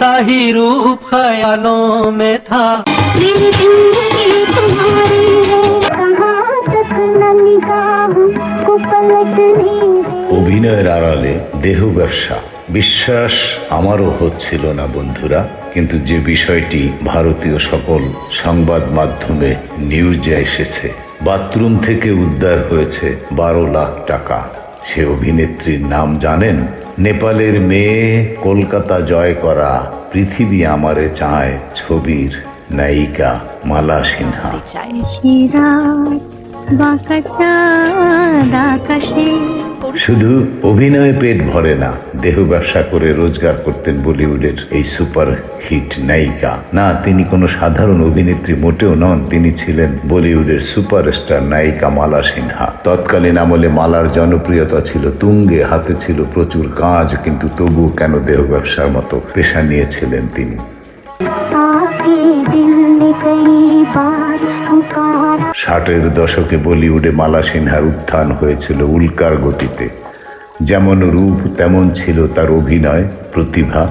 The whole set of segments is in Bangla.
ऐसा ही रूप ख्यालों में था मेरी जिंदगी तुम्हारी है कहाँ तक न निगाहों को पलटने दे অভিনয়ের আড়ালে দেহ ব্যবসা বিশ্বাস আমারও হচ্ছিল না বন্ধুরা কিন্তু যে বিষয়টি ভারতীয় সকল সংবাদ মাধ্যমে নিউজে এসেছে বাথরুম থেকে উদ্ধার হয়েছে বারো লাখ টাকা সে অভিনেত্রীর নাম জানেন নেপালের মেয়ে কলকাতা জয় করা পৃথিবী আমারে চায় ছবির নায়িকা মালা সিনহা। বাঁকা চাঁদ আকাশে শুধু অভিনয়ে পেট ভরে না দেহ ব্যবসা করে রোজগার করতেন বলিউডের এই সুপার হিট নায়িকা। না তিনি কোনো সাধারণ অভিনেত্রী মোটেও নন তিনি ছিলেন বলিউডের সুপারস্টার নায়িকা মালা সিনহা। তৎকালীন আমলে মালার জনপ্রিয়তা ছিল তুঙ্গে হাতে ছিল প্রচুর কাজ কিন্তু তবুও কেন দেহ ব্যবসার মতো পেশা নিয়েছিলেন তিনি? ষাটের দশকে বলিউডে মালা সিনহার উত্থান হয়েছিল উল্কার গতিতে। যেমন রূপ, তেমন ছিল তার অভিনয়, প্রতিভা।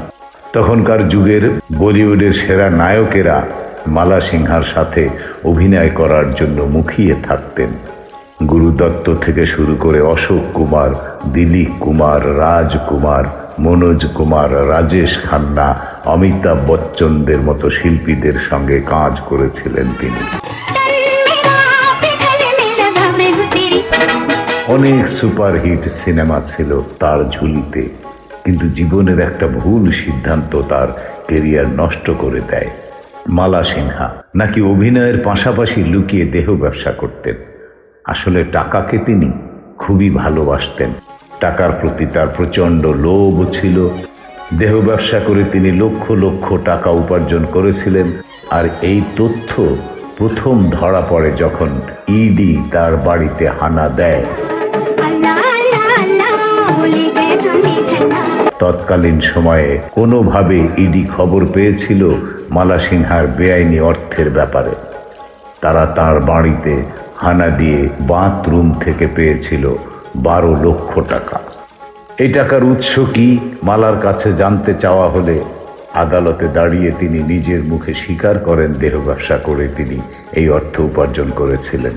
তখনকার যুগের বলিউডের সেরা নায়কেরা মালা সিনহার সাথে অভিনয় করার জন্য মুখিয়ে থাকতেন। গুরুদত্ত থেকে শুরু করে অশোক কুমার, দিলীপ কুমার রাজকুমার মনোজ কুমার, রাজেশ খান্না, অমিতাভ বচ্চনদের মতো শিল্পীদের সঙ্গে কাজ করেছিলেন তিনি। অনেক সুপারহিট সিনেমা ছিল তার ঝুলিতে, কিন্তু জীবনের একটা ভুল সিদ্ধান্ত তার কেরিয়ার নষ্ট করে দেয়। মালা সিনহা নাকি অভিনয়ের পাশাপাশি লুকিয়ে দেহ ব্যবসা করতেন। আসলে টাকাকে তিনি খুবই ভালোবাসতেন। টাকার প্রতি তার প্রচণ্ড লোভ ছিল। দেহ ব্যবসা করে তিনি লক্ষ লক্ষ টাকা উপার্জন করেছিলেন, আর এই তথ্য প্রথম ধরা পড়ে যখন ইডি তার বাড়িতে হানা দেয়। তৎকালীন সময়ে কোনোভাবে ইডি খবর পেয়েছিল মালা সিনহার বেআইনি অর্থের ব্যাপারে। তারা তার বাড়িতে হানা দিয়ে বাথরুম থেকে পেয়েছিল। বারো লক্ষ টাকা। এই টাকার উৎস কি? মালার কাছে জানতে চাওয়া হলে আদালতে দাঁড়িয়ে তিনি নিজের মুখে স্বীকার করেন, দেহ ব্যবসা করে তিনি এই অর্থ উপার্জন করেছিলেন।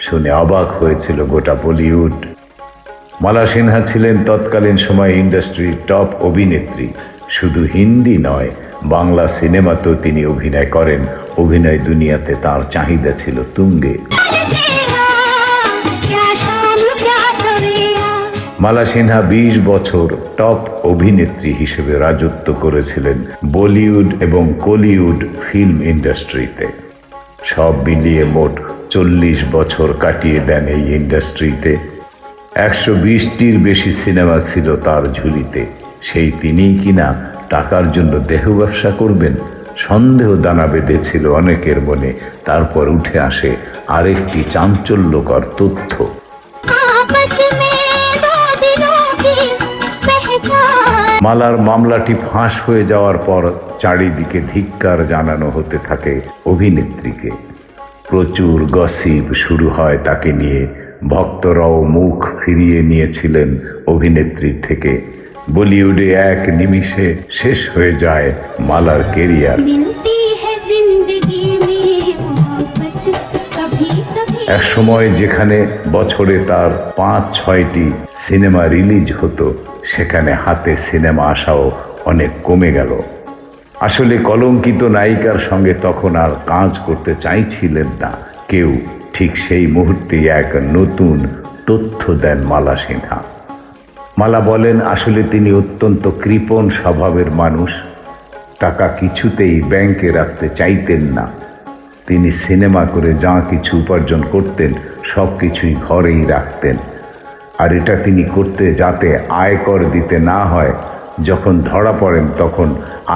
শুনে অবাক হয়েছিল গোটা বলিউড। মালা সিনহা ছিলেন তৎকালীন সময়ে ইন্ডাস্ট্রির টপ অভিনেত্রী। শুধু হিন্দি নয়, বাংলা সিনেমাতেও তিনি অভিনয় করেন। অভিনয় দুনিয়াতে তার চাহিদা ছিল তুঙ্গে। মালা সিনহা বিশ বছর টপ অভিনেত্রী হিসেবে রাজত্ব করেছিলেন বলিউড এবং কলিউড ফিল্ম ইন্ডাস্ট্রিতে সব মিলিয়ে মোট চল্লিশ বছর কাটিয়ে দেন এই ইন্ডাস্ট্রিতে একশো বিশটির বেশি সিনেমা ছিল তার ঝুলিতে। সেই তিনিই কিনা টাকার জন্য দেহ ব্যবসা করবেন, সন্দেহ দানা বেঁধেছিল অনেকের মনে। তারপর উঠে আসে আরেকটি চাঞ্চল্যকর তথ্য। মালার মামলাটি ফাঁস হয়ে যাওয়ার পর চারিদিকে ধিক্কার জানানো হতে থাকে অভিনেত্রীকে। প্রচুর গসিপ শুরু হয় তাকে নিয়ে। ভক্তরাও মুখ ফিরিয়ে নিয়েছিলেন অভিনেত্রীর থেকে। বলিউডে এক নিমিষে শেষ হয়ে যায় মালার কেরিয়ার। এক সময় যেখানে বছরে তার পাঁচ ছয়টি সিনেমা রিলিজ হতো সেখানে হাতে সিনেমা আসাও অনেক কমে গেল। আসলে কলঙ্কিত নায়িকার সঙ্গে তখন আর কাজ করতে চাইছিলেন না। কেউ ঠিক সেই মুহূর্তে এক নতুন তথ্য দেন মালা সিনহা। মালা বলেন, আসলে তিনি অত্যন্ত কৃপণ স্বভাবের মানুষ। টাকা কিছুতেই ব্যাংকে রাখতে চাইতেন না। তিনি সিনেমা করে যা কিছু উপার্জন করতেন সব কিছুই ঘরেই রাখতেন। আর এটা তিনি করতে যাতে আয়কর দিতে না হয়, যখন ধরা পড়েন তখন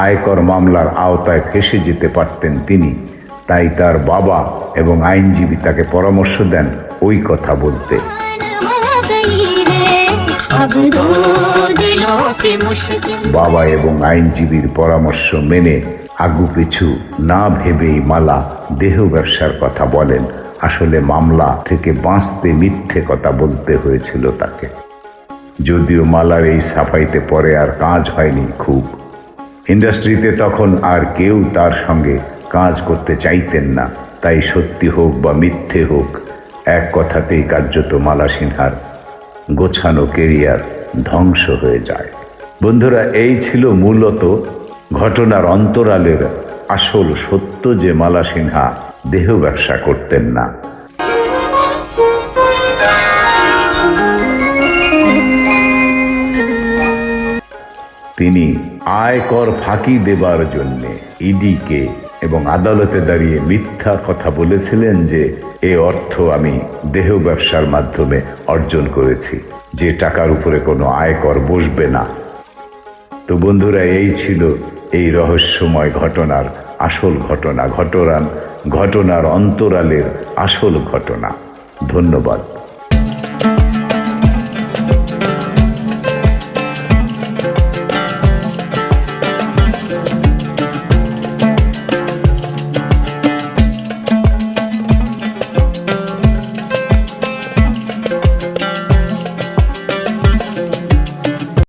আয়কর মামলার আওতায় ফেসে যেতে পারতেন তিনি। তাই তার বাবা এবং আইনজীবী তাকে পরামর্শ দেন ওই কথা বলতে। বাবা এবং আইনজীবীর পরামর্শ মেনে আগু পিছু না ভেবেই মালা দেহ ব্যবসার কথা বলেন। আসলে মামলা থেকে বাঁচতে মিথ্যে কথা বলতে হয়েছিল তাকে। যদিও মালার এই সাফাইতে পরে আর কাজ হয়নি খুব। ইন্ডাস্ট্রিতে তখন আর কেউ তার সঙ্গে কাজ করতে চাইতেন না, তাই সত্যি হোক বা মিথ্যে হোক, এক কথাতেই কার্যত মালা সিনহার গোছানো কেরিয়ার ধ্বংস হয়ে যায়। বন্ধুরা, এই ছিল মূলত ঘটনার অন্তরালের আসল সত্য যে মালা সিনহা দেহ ব্যবসা করতেন না। তিনি আয়কর ফাঁকি দেবার জন্যে ইডিকে এবং আদালতে দাঁড়িয়ে মিথ্যা কথা বলেছিলেন যে, এ অর্থ আমি দেহ ব্যবসার মাধ্যমে অর্জন করেছি। যে টাকার উপরে কোনো আয়কর বসবে না। তো বন্ধুরা, এই ছিল এই রহস্যময় ঘটনার আসল ঘটনা, ঘটনার ঘটনার অন্তরালের আসল ঘটনা। ধন্যবাদ।